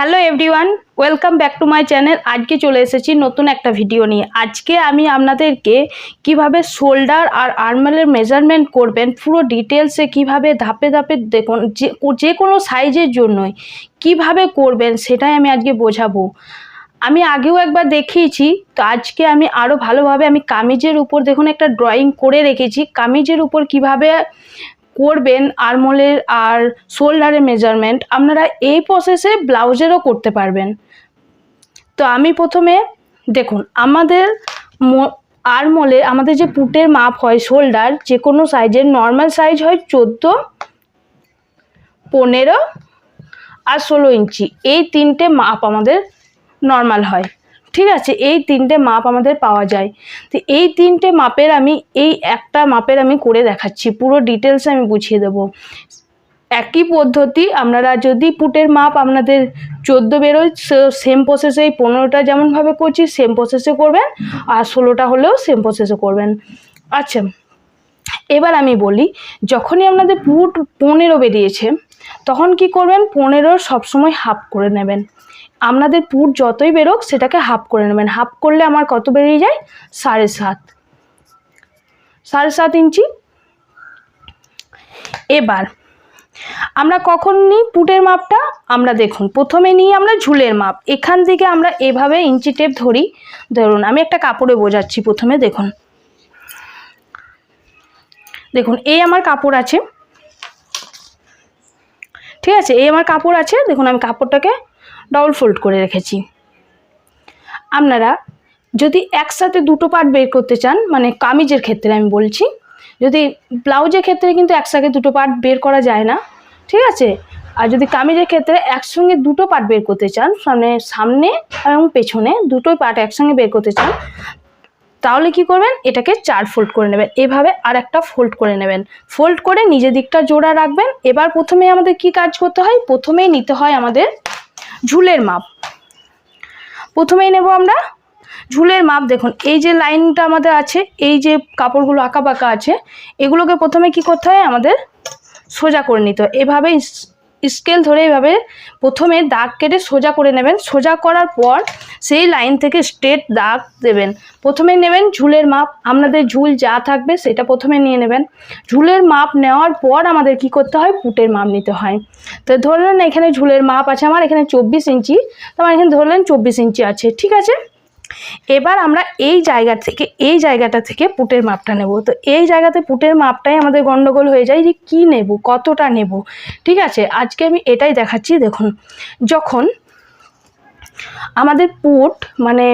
Hello everyone, welcome back to my channel. আজকে চলে এসেছি নতুন একটা ভিডিও নিয়ে। আজকে আমি আপনাদেরকে কীভাবে শোল্ডার আর আর্মেলের মেজারমেন্ট করবেন, পুরো ডিটেলসে কীভাবে ধাপে ধাপে দেখুন, যে কোনো সাইজের জন্যই কীভাবে করবেন সেটাই আমি আজকে বোঝাবো। আমি আগেও একবার দেখিয়েছি, তো আজকে আমি আরও ভালোভাবে আমি কামিজের উপর দেখুন একটা ড্রয়িং করে রেখেছি। কামিজের উপর কীভাবে করবেন আরমোলের আর শোল্ডারের মেজারমেন্ট আপনারা এই প্রসেসে ব্লাউজেরও করতে পারবেন। তো আমি প্রথমে, দেখুন, আমাদের আরমোলে আমাদের যে পুটের মাপ হয় শোল্ডার, যে কোনো সাইজের নর্মাল সাইজ হয় চোদ্দ, পনেরো আর ষোলো ইঞ্চি। এই তিনটে মাপ আমাদের নর্মাল হয়। ঠিক আছে, এই তিনটে মাপ আমাদের পাওয়া যায়। তো এই তিনটে মাপের আমি, এই একটা মাপের আমি করে দেখাচ্ছি, পুরো ডিটেলস আমি বুঝিয়ে দেব। একই পদ্ধতি, আপনারা যদি পুটের মাপ আপনাদের চোদ্দ বেরোয় সেম প্রসেসে এই পনেরোটা যেমনভাবে করছি সেম প্রসেসে করবেন, আর ষোলোটা হলেও সেম প্রসেসে করবেন। আচ্ছা এবার আমি বলি, যখনই আপনাদের পুট পনেরো বেরিয়েছে, তখন কি করবেন? পনেরো সবসময় হাফ করে নেবেন। আপনাদের পুট যতই বেরোক, সেটাকে হাফ করে নেবেন। হাফ করলে আমার কত বেরিয়ে যায়? সাড়ে সাত। সাড়ে সাত ইঞ্চি। এবার, আমরা কখন নিই পুটের মাপটা? আমরা দেখুন, প্রথমে নিই আমরা ঝুলের মাপ। এখান থেকে আমরা এভাবে ইঞ্চি টেপ ধরি। ধরুন, আমি একটা কাপড়ে বোঝাচ্ছি প্রথমে, দেখুন। দেখুন, এই আমার কাপড় আছে। ঠিক আছে, এই আমার কাপড় আছে। দেখুন, আমি কাপড়টাকে ডবল ফোল্ড করে রেখেছি। আপনারা যদি একসাথে দুটো পার্ট বের করতে চান মানে কামিজের ক্ষেত্রে আমি বলছি, যদি ব্লাউজের ক্ষেত্রে কিন্তু একসাথে দুটো পার্ট বের করা যায় না, ঠিক আছে? আর যদি কামিজের ক্ষেত্রে একসঙ্গে দুটো পার্ট বের করতে চান মানে সামনে এবং পেছনে দুটোই পার্ট একসঙ্গে বের করতে চান, তাহলে কি করবেন? এটাকে চার ফোল্ড করে নেবেন। এভাবে আর একটা ফোল্ড করে নেবেন। ফোল্ড করে নিজের দিকটা জোড়া রাখবেন। এবার প্রথমে আমাদের কি কাজ করতে হয়? প্রথমেই নিতে হয় আমাদের ঝুলের মাপ। প্রথমেই নেব আমরা ঝুলের মাপ। দেখুন, এই যে লাইনটা আমাদের আছে, এই যে কাপড়গুলো আঁকা বাঁকা আছে, এগুলোকে প্রথমে কি করতে হয়? আমাদের সোজা করে নিতে হয়। এভাবে স্কেল ধরে এভাবে প্রথমে দাগ কেটে সোজা করে নেবেন। সোজা করার পর সেই লাইন থেকে স্ট্রেট দাগ দেবেন। প্রথমে নেবেন ঝুলের মাপ। আপনাদের ঝুল যা থাকবে সেটা প্রথমে নিয়ে নেবেন। ঝুলের মাপ নেওয়ার পর আমাদের কি করতে হয়? পুটের মাপ নিতে হয়। তো ধরলেন এখানে ঝুলের মাপ আছে আমার এখানে চব্বিশ ইঞ্চি। তো আমার এখানে ধরলেন চব্বিশ ইঞ্চি আছে। ঠিক আছে? এবার আমরা এই জায়গা থেকে, এই জায়গাটা থেকে পুটের মাপটা নেব। তো এই জায়গাতে পুটের মাপটাই আমাদের গন্ডগোল হয়ে যায় যে কী নেব, কতটা নেব, ঠিক আছে? আজকে আমি এটাই দেখাচ্ছি, দেখুন। যখন আমাদের পুট মানে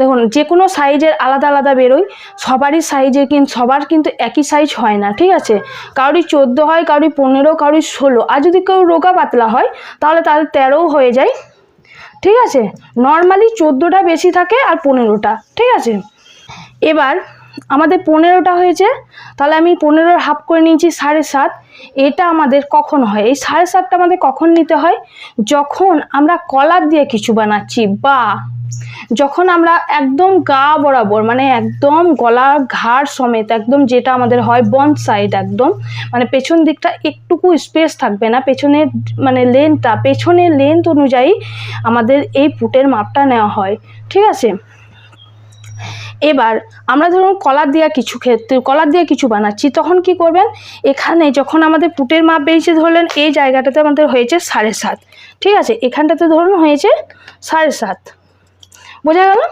দেখুন, যে কোনো সাইজের আলাদা আলাদা বেরোয়, সবারই সাইজের কিন্তু সবার কিন্তু একই সাইজ হয় না, ঠিক আছে? কারোরই চোদ্দ হয়, কারোরই পনেরো, কারোরই ষোলো। আর যদি কেউ রোগা পাতলা হয়, তাহলে তাদের তেরোও হয়ে যায়। ঠিক আছে? নর্মালি চোদ্দোটা বেশি থাকে আর পনেরোটা, ঠিক আছে? এবার আমাদের পনেরোটা হয়েছে, তাহলে আমি পনেরোর হাফ করে নিয়েছি সাড়ে সাত। এটা আমাদের কখন হয়? এই সাড়ে সাতটা আমাদের কখন নিতে হয়? যখন আমরা কলার দিয়ে কিছু বানাচ্ছি বা যখন আমরা একদম গা বরাবর মানে একদম গলা ঘাড় সমেত, একদম যেটা আমাদের হয় বন সাইড একদম মানে পেছন দিকটা একটুকু স্পেস থাকবে না পেছনের মানে লেন্থটা পেছনের লেন্থ অনুযায়ী আমাদের এই পুটের মাপটা নেওয়া হয়, ঠিক আছে? এবার আমরা ধরুন কলার দেওয়া কিছু ক্ষেত্রে, কলার দেওয়া কিছু বানাচ্ছি, তখন কি করবেন? এখানে যখন আমাদের পুটের মাপ বেরিয়েছে ধরলেন, এই জায়গাটাতে আমাদের হয়েছে সাড়ে সাত, ঠিক আছে? এখানটাতে ধরুন হয়েছে সাড়ে সাত। বোঝা গেল?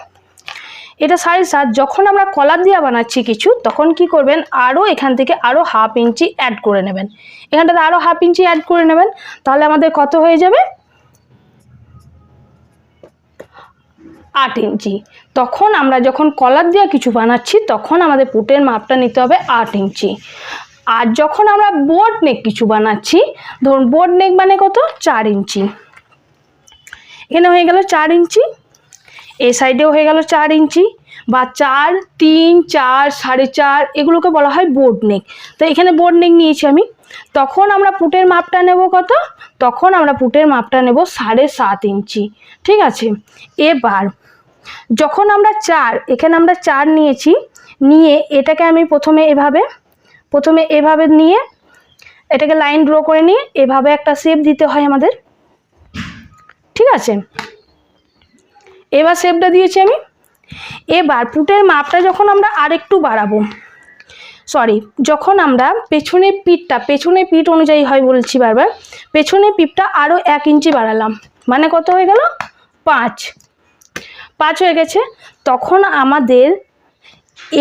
এটা সাড়ে সাত, যখন আমরা কলার দিয়া বানাচ্ছি কিছু, তখন কি করবেন? আরও এখান থেকে আরও হাফ ইঞ্চি অ্যাড করে নেবেন। এখানটাতে আরও হাফ ইঞ্চি অ্যাড করে নেবেন। তাহলে আমাদের কত হয়ে যাবে? আট ইঞ্চি তখন আমরা যখন কলার দেওয়া কিছু বানাচ্ছি, তখন আমাদের পুটের মাপটা নিতে হবে আট ইঞ্চি আর যখন আমরা বোর্ড নেক কিছু বানাচ্ছি, ধরুন বোর্ড নেক মানে কত? চার ইঞ্চি এখানে হয়ে গেল চার ইঞ্চি এই সাইডেও হয়ে গেল চার ইঞ্চি বা চার, তিন, চার, সাড়ে চার, এগুলোকে বলা হয় বোর্ড নেক তো এখানে বোর্ড নেক নিয়েছি আমি। তখন আমরা পুটের মাপটা নেব কত? তখন আমরা পুটের মাপটা নেব সাড়ে সাত ইঞ্চি। ঠিক আছে? এবার, যখন আমরা চার, এখানে আমরা চার নিয়েছি, নিয়ে এটাকে আমি প্রথমে এভাবে প্রথমে এভাবে নিয়ে এটাকে লাইন ড্র করে নিয়ে এভাবে একটা শেপ দিতে হয় আমাদের। ঠিক আছে? এবার শেপটা দিয়েছি আমি। এবার পুটের মাপটা যখন আমরা আরেকটু বাড়াবো সরি যখন আমরা পেছনের পিঠটা পেছনের পিঠ অনুযায়ী হয় বলছি বারবার, পেছনে পিঠটা আরও এক ইঞ্চি বাড়ালাম। মানে কত হয়ে গেল? পাঁচ। পাঁচ হয়ে গেছে। তখন আমাদের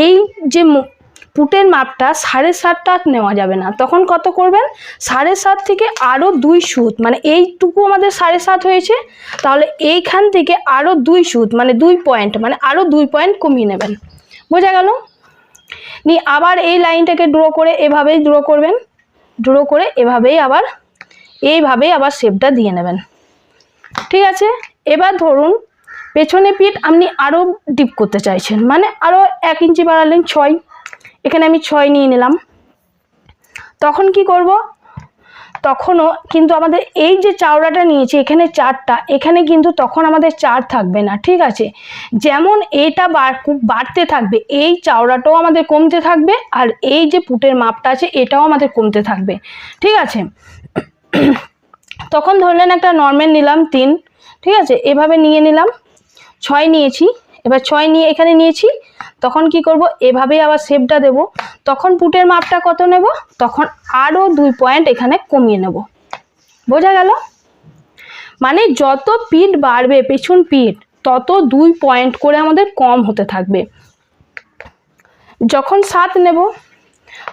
এই যে পুটের মাপটা সাড়ে সাতটা নেওয়া যাবে না। তখন কত করবেন? সাড়ে সাত থেকে আরও দুই সুত মানে এইটুকু আমাদের সাড়ে সাত হয়েছে, তাহলে এইখান থেকে আরও দুই সুত মানে দুই পয়েন্ট মানে আরও দুই পয়েন্ট কমিয়ে নেবেন। বোঝা গেল? নিয়ে আবার এই লাইনটাকে ড্র করে এভাবেই ড্র করবেন ড্র করে এভাবেই আবার, এইভাবেই আবার শেপটা দিয়ে নেবেন। ঠিক আছে? এবার ধরুন, পেছনে পিঠ আপনি আরও ডিপ করতে চাইছেন মানে আরও এক ইঞ্চি বাড়ালেন ছয় এখানে আমি ছয় নিয়ে নিলাম। তখন কি করব? তখনও কিন্তু আমাদের এই যে চাওড়াটা নিয়েছি, এখানে চারটা, এখানে কিন্তু তখন আমাদের চার থাকবে না, ঠিক আছে? যেমন এটা বাড়- বাড়তে থাকবে, এই চাওড়াটাও আমাদের কমতে থাকবে, আর এই যে পুটের মাপটা আছে, এটাও আমাদের কমতে থাকবে, ঠিক আছে? তখন ধরলেন একটা নর্মাল নিলাম তিন, ঠিক আছে? এভাবে নিয়ে নিলাম, ছয় নিয়েছি, এবার ছয় নিয়ে এখানে নিয়েছি তখন কি করব? এভাবেই আবার শেপটা দেব। তখন পুটের মাপটা কত নেব? তখন আরও দুই পয়েন্ট এখানে কমিয়ে নেব। বোঝা গেল? মানে যত পিঠ বাড়বে, পেছন পিঠ তত দুই পয়েন্ট করে আমাদের কম হতে থাকবে। যখন সাত নেব,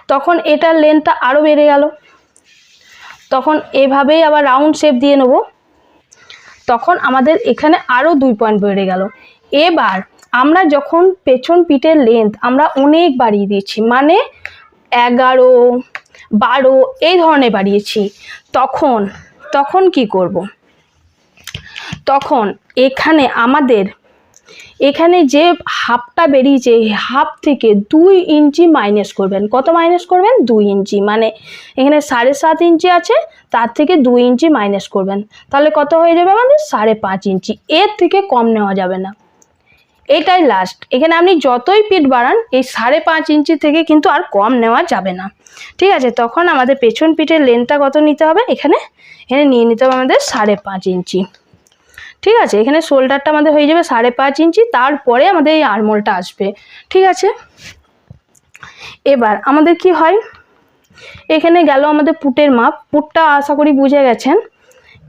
তখন এটার লেন্থটা আরও বেড়ে গেল। তখন এভাবেই আবার রাউন্ড শেপ দিয়ে নেব। তখন আমাদের এখানে আরও দুই পয়েন্ট বেড়ে গেল। এবার আমরা যখন পেছন পিঠের লেন্থ আমরা অনেক বাড়িয়ে দিয়েছি মানে এগারো, বারো, এই ধরনের বাড়িয়েছি, তখন তখন কি করব? তখন এখানে আমাদের, এখানে যে হাফটা বেরিয়েছে হাফ থেকে দুই ইঞ্চি মাইনাস করবেন। কত মাইনাস করবেন? দুই ইঞ্চি মানে এখানে সাড়ে সাত ইঞ্চি আছে, তার থেকে দুই ইঞ্চি মাইনাস করবেন। তাহলে কত হয়ে যাবে আমাদের? সাড়ে পাঁচ ইঞ্চি। এর থেকে কম নেওয়া যাবে না। এটাই লাস্ট এখানে আপনি যতই পিঠ বাড়ান, এই সাড়ে পাঁচ ইঞ্চি থেকে কিন্তু আর কম নেওয়া যাবে না। ঠিক আছে? তখন আমাদের পেছন পিঠের লেন্থটা কত নিতে হবে? এখানে এখানে নিয়ে নিতে হবে আমাদের সাড়ে পাঁচ ইঞ্চি। ঠিক আছে? এখানে শোল্ডারটা আমাদের হয়ে যাবে সাড়ে পাঁচ ইঞ্চি, তারপরে আমাদের এই আরমোলটা আসবে। ঠিক আছে? এবার আমাদের কি হয়? এখানে গেল আমাদের পুটের মাপ। পুটটা আশা করি বুঝে গেছেন।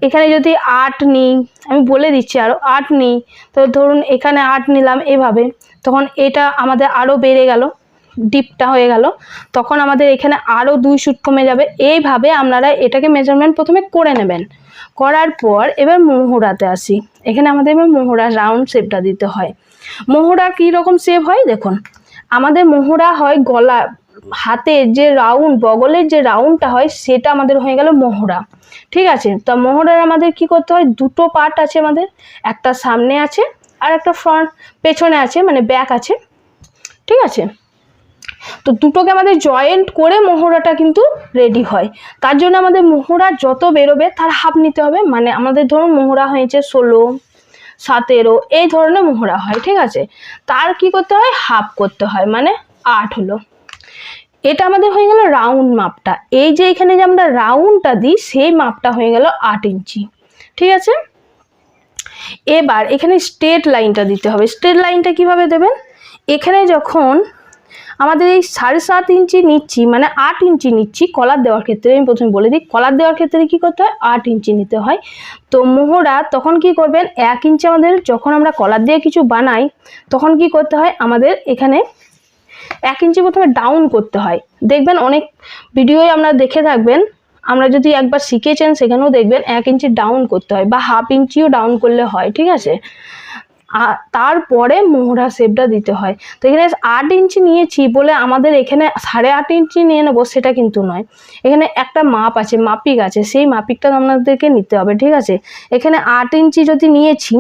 এখানে যদি আট নিই, আমি বলে দিচ্ছি আরও আট নিই, তো ধরুন এখানে আট নিলাম এভাবে, তখন এটা আমাদের আরও বেড়ে গেল, ডিপটা হয়ে গেল, তখন আমাদের এখানে আরও দুই শুট কমে যাবে। এইভাবে আপনারা এটাকে মেজারমেন্ট প্রথমে করে নেবেন। করার পর এবার মোহরাতে আসি। এখানে আমাদের এবার মোহরা রাউন্ড শেপটা দিতে হয়। মোহরা কী রকম শেপ হয়? দেখুন, আমাদের মোহরা হয় গলা হাতের যে রাউন্ড বগলের যে রাউন্ডটা হয়, সেটা আমাদের হয়ে গেল মোহরা। ঠিক আছে? তা মোহরার আমাদের কি করতে হয়? দুটো পার্ট আছে আমাদের। একটা সামনে আছে আর একটা ফ্রন্ট পেছনে আছে মানে ব্যাক আছে। ঠিক আছে? তো দুটোকে আমাদের জয়েন্ট করে মোহরাটা কিন্তু রেডি হয়। তার জন্য আমাদের মোহরা যত বেরোবে, তার হাফ নিতে হবে। মানে আমাদের ধরুন মোহরা হয়েছে ষোলো, সতেরো, এই ধরনের মোহরা হয়। ঠিক আছে? তার কি করতে হয়? হাফ করতে হয়। মানে আট হলো। এটা আমাদের হয়ে গেল রাউন্ড মাপটা। এই যে এখানে যে আমরা রাউন্ডটা দিই, সেই মাপটা হয়ে গেল আট ইঞ্চি। ঠিক আছে? এবার এখানে স্ট্রেট লাইনটা দিতে হবে। স্ট্রেট লাইনটা কীভাবে দেবেন? এখানে যখন আমাদের এই সাড়ে সাত ইঞ্চি নিচ্ছি মানে আট ইঞ্চি নিচ্ছি কলার দেওয়ার ক্ষেত্রে, আমি প্রথমে বলে দিই কলার দেওয়ার ক্ষেত্রে কি করতে হয়? আট ইঞ্চি নিতে হয়। তো মোহরা তখন কি করবেন? এক ইঞ্চি আমাদের, যখন আমরা কলার দিয়ে কিছু বানাই, তখন কি করতে হয়? আমাদের এখানে এক ইঞ্চি প্রথমে ডাউন করতে হয়। দেখবেন অনেক ভিডিওই আপনারা দেখে থাকবেন, আমরা যদি একবার শিখেছেন সেখানেও দেখবেন এক ইঞ্চি ডাউন করতে হয় বা হাফ ইঞ্চিও ডাউন করলে হয়, ঠিক আছে? তারপরে মোহরা শেপটা দিতে হয়। তো এখানে আট ইঞ্চি নিয়েছি বলে আমাদের এখানে সাড়ে আট ইঞ্চি নিয়ে নেব সেটা কিন্তু নয়। এখানে একটা মাপ আছে, মাপিক আছে, সেই মাপিকটা আপনাদেরকে নিতে হবে, ঠিক আছে? এখানে আট ইঞ্চি যদি নিয়েছি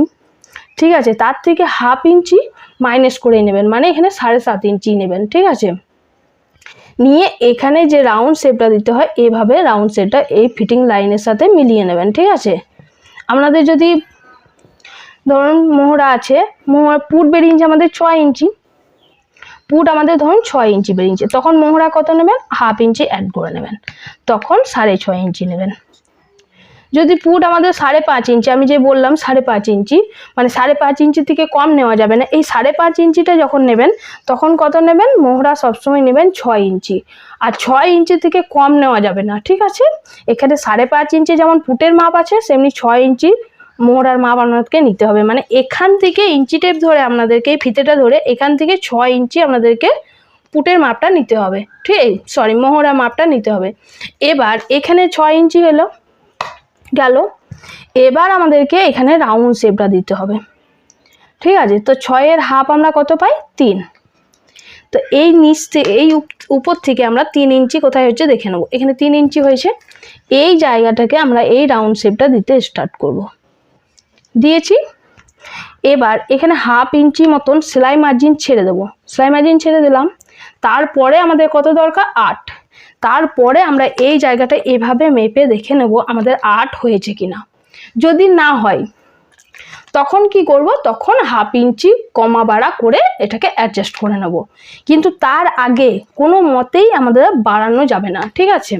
ঠিক আছে? তার থেকে হাফ ইঞ্চি মাইনাস করে নেবেন। মানে এখানে সাড়ে সাত ইঞ্চি নেবেন, ঠিক আছে? নিয়ে এখানে যে রাউন্ড শেপটা দিতে হয় এইভাবে রাউন্ড শেপটা এই ফিটিং লাইনের সাথে মিলিয়ে নেবেন, ঠিক আছে? আপনাদের যদি, ধরুন মোহরা আছে, মোহরা পুট বেরিয়েছে আমাদের ছয় ইঞ্চি। পুট আমাদের ধরুন ছয় ইঞ্চি বেরিয়েছে। তখন মোহরা কত নেবেন? হাফ ইঞ্চি অ্যাড করে নেবেন। তখন সাড়ে ছয় ইঞ্চি নেবেন। যদি পুট আমাদের সাড়ে পাঁচ ইঞ্চি, আমি যে বললাম সাড়ে পাঁচ ইঞ্চি মানে সাড়ে পাঁচ ইঞ্চি থেকে কম নেওয়া যাবে না। এই সাড়ে পাঁচ ইঞ্চিটা যখন নেবেন, তখন কত নেবেন? মোহরা সবসময় নেবেন ছয় ইঞ্চি। আর ছয় ইঞ্চি থেকে কম নেওয়া যাবে না, ঠিক আছে? এখানে সাড়ে পাঁচ ইঞ্চি যেমন পুটের মাপ আছে, সেমনি ছয় ইঞ্চি মোহরার মাপ আপনাদেরকে নিতে হবে। মানে এখান থেকে ইঞ্চি টেপ ধরে আপনাদেরকে এই ফিতেটা ধরে এখান থেকে ছয় ইঞ্চি আপনাদেরকে পুটের মাপটা নিতে হবে। ঠিক সরি মোহরা মাপটা নিতে হবে। এবার এখানে ছয় ইঞ্চি হলো। গেল। এবার আমাদেরকে এখানে রাউন্ড শেপটা দিতে হবে। ঠিক আছে? তো ছয়ের হাফ আমরা কত পাই? তিন। তো এই নিচ থেকে এই উপ- উপর থেকে আমরা তিন ইঞ্চি কোথায় হচ্ছে দেখে নেব। এখানে তিন ইঞ্চি হয়েছে। এই জায়গাটাকে আমরা এই রাউন্ড শেপটা দিতে স্টার্ট করব। দিয়েছি। এবার এখানে হাফ ইঞ্চি মতন সেলাই মার্জিন ছেড়ে দেবো। সেলাই মার্জিন ছেড়ে দিলাম। তারপরে আমাদের কত দরকার? আট। তারপরে আমরা এই জায়গাটা এভাবে মেপে দেখে নেব আমাদের আট হয়েছে কিনা। যদি না হয়, তখন কি করব? তখন হাফ ইঞ্চি কমা বাড়া করে এটাকে অ্যাডজাস্ট করে নেব। কিন্তু তার আগে কোনো মতেই আমাদের বাড়ানো যাবে না, ঠিক আছে?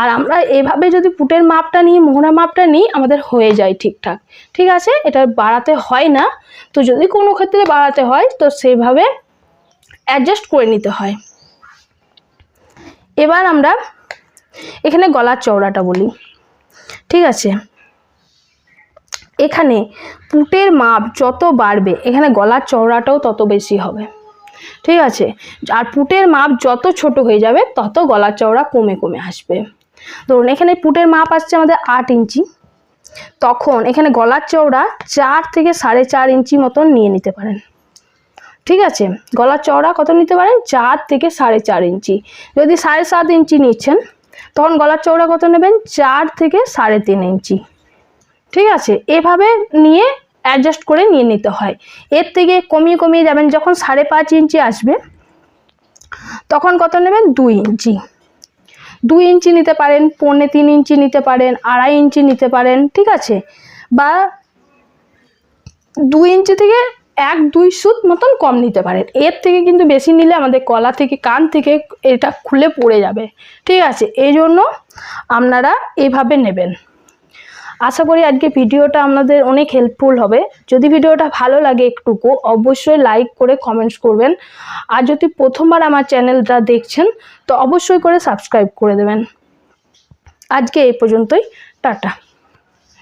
আর আমরা এভাবে যদি পুটের মাপটা নিই মোহরা মাপটা নিই, আমাদের হয়ে যায় ঠিকঠাক, ঠিক আছে? এটা বাড়াতে হয় না। তো যদি কোনো ক্ষেত্রে বাড়াতে হয়, তো সেভাবে অ্যাডজাস্ট করে নিতে হয়। এবার আমরা এখানে গলার চওড়াটা বলি। ঠিক আছে? এখানে পুটের মাপ যত বাড়বে, এখানে গলার চওড়াটাও তত বেশি হবে। ঠিক আছে? আর পুটের মাপ যত ছোট হয়ে যাবে, তত গলার চওড়া কমে কমে আসবে। ধরুন, এখানে পুটের মাপ আসছে আমাদের আট ইঞ্চি। তখন এখানে গলার চওড়া চার থেকে সাড়ে চার ইঞ্চি মতন নিয়ে নিতে পারেন। ঠিক আছে? গলার চওড়া কত নিতে পারেন? চার থেকে সাড়ে চার ইঞ্চি। যদি সাড়ে সাত ইঞ্চি নিচ্ছেন, তখন গলার চওড়া কত নেবেন? চার থেকে সাড়ে তিন ইঞ্চি। ঠিক আছে? এভাবে নিয়ে অ্যাডজাস্ট করে নিয়ে নিতে হয়। এর থেকে কমিয়ে কমিয়ে যাবেন। যখন সাড়ে পাঁচ ইঞ্চি আসবে, তখন কত নেবেন? দুই ইঞ্চি। দুই ইঞ্চি নিতে পারেন, পৌনে তিন ইঞ্চি নিতে পারেন, আড়াই ইঞ্চি নিতে পারেন, ঠিক আছে? বা দুই ইঞ্চি থেকে এক, দুই সুত মতন কম নিতে পারেন। এর থেকে কিন্তু বেশি নিলে আমাদের কলা থেকে, কান থেকে এটা খুলে পড়ে যাবে। ঠিক আছে? এই জন্য আপনারা এইভাবে নেবেন। আশা করি আজকে ভিডিওটা আপনাদের অনেক হেল্পফুল হবে। যদি ভিডিওটা ভালো লাগে একটুকু, অবশ্যই লাইক করে কমেন্টস করবেন। আর যদি প্রথমবার আমার চ্যানেলটা দেখছেন, তো অবশ্যই করে সাবস্ক্রাইব করে দেবেন। আজকে এই পর্যন্তই। টাটা।